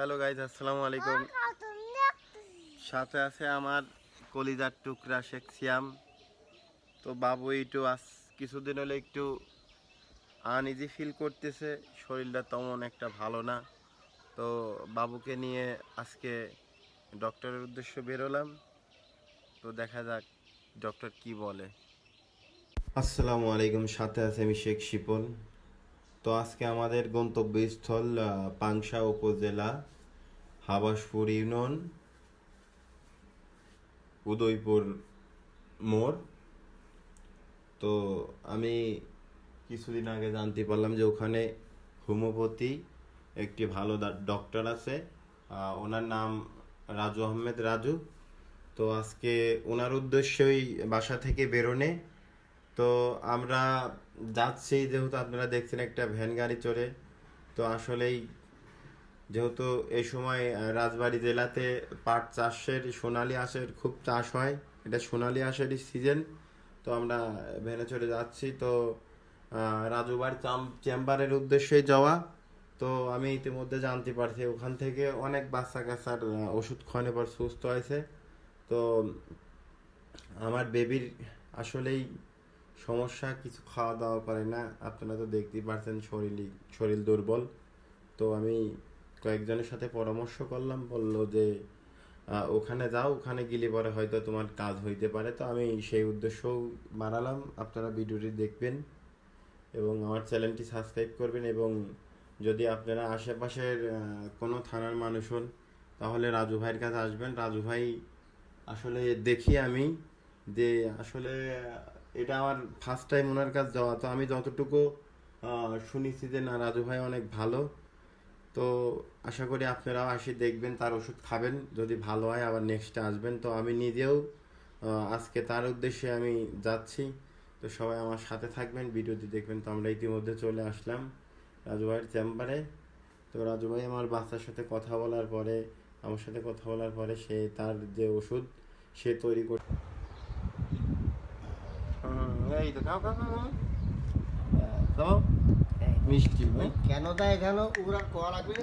Hello guys আসসালামু আলাইকুম। সাথে আছে আমার কলিজার টুকরা শেখ সিয়াম। তো বাবু, একটু আজ কিছুদিন হলে একটু আনইজি ফিল করতেছে, শরীরটা তেমন একটা ভালো না। তো বাবুকে নিয়ে আজকে ডক্টরের উদ্দেশ্যে বেরোলাম তো দেখা যাক ডক্টর কি বলে। আসসালামু আলাইকুম, সাথে আছে আমি শেখ শিপন। তো আজকে আমাদের গন্তব্যস্থল পাংশা উপজেলা, হাবাসপুর ইউনিয়ন, উদয়পুর মোড়। তো আমি কিছুদিন আগে জানতে পারলাম যে ওখানে হোমিওপ্যাথি একটি ভালো ডক্টর আছে ওনার নাম রাজু আহমেদ রাজু। তো আজকে ওনার উদ্দেশ্যই বাসা থেকে বেরোনে। তো আমরা যাচ্ছি, যেহেতু আপনারা দেখছেন একটা ভ্যান গাড়ি চড়ে, তো আসলেই যেহেতু এই সময় রাজবাড়ি জেলাতে পাট চাষের সোনালি আঁশের খুব চাষ হয়, এটা সোনালি আঁশেরই সিজন তো আমরা ভ্যানে চড়ে যাচ্ছি। তো রাজুবার চাম- চেম্বারের উদ্দেশ্যে যাওয়া, তো আমি ইতিমধ্যে জানতে পারছি, ওখান থেকে অনেক বাচ্চা কাচ্চার ওষুধ খাওয়ানোর পর সুস্থ হয়েছে। তো, আমার বেবির আসলেই সমস্যা, কিছু খাওয়া দাওয়া করে না। আপনারা তো দেখতেই পারছেন শরীরই শরীর দুর্বল। তো আমি কয়েকজনের সাথে পরামর্শ করলাম, বলল যে ওখানে যাও, ওখানে গেলে পরে হয়তো তোমার কাজ হইতে পারে। তো আমি সেই উদ্দেশ্যও বানালাম। আপনারা ভিডিওটি দেখবেন এবং আমার চ্যানেলটি সাবস্ক্রাইব করবেন এবং যদি আপনারা আশেপাশের কোনো থানার মানুষ হন, তাহলে রাজু ভাইয়ের কাছে আসবেন। রাজু ভাই আসলে দেখি আমি যে আসলে এটা আমার ফার্স্ট টাইম ওনার কাছে যাওয়া। তো আমি যতটুকু শুনেছি যে, না, রাজু ভাই অনেক ভালো। তো আশা করি আপনারাও আসি দেখবেন, তার ওষুধ খাবেন। যদি ভালো হয়, আবার নেক্সটে আসবেন। তো আমি নিজেও আজকে তার উদ্দেশ্যে আমি যাচ্ছি। তো সবাই আমার সাথে থাকবেন, ভিডিওটি দেখবেন। তো আমরা ইতিমধ্যে চলে আসলাম রাজু ভাইয়ের চেম্বারে। তো রাজু ভাই আমার বাচ্চার সাথে কথা বলার পরে, আমার সাথে কথা বলার পরে সে তার যে ওষুধ, সে তৈরি করে এই তো খাও খাও খাও খাও। মিষ্টি কেন দেয় এখানে ওরা কল লাগবে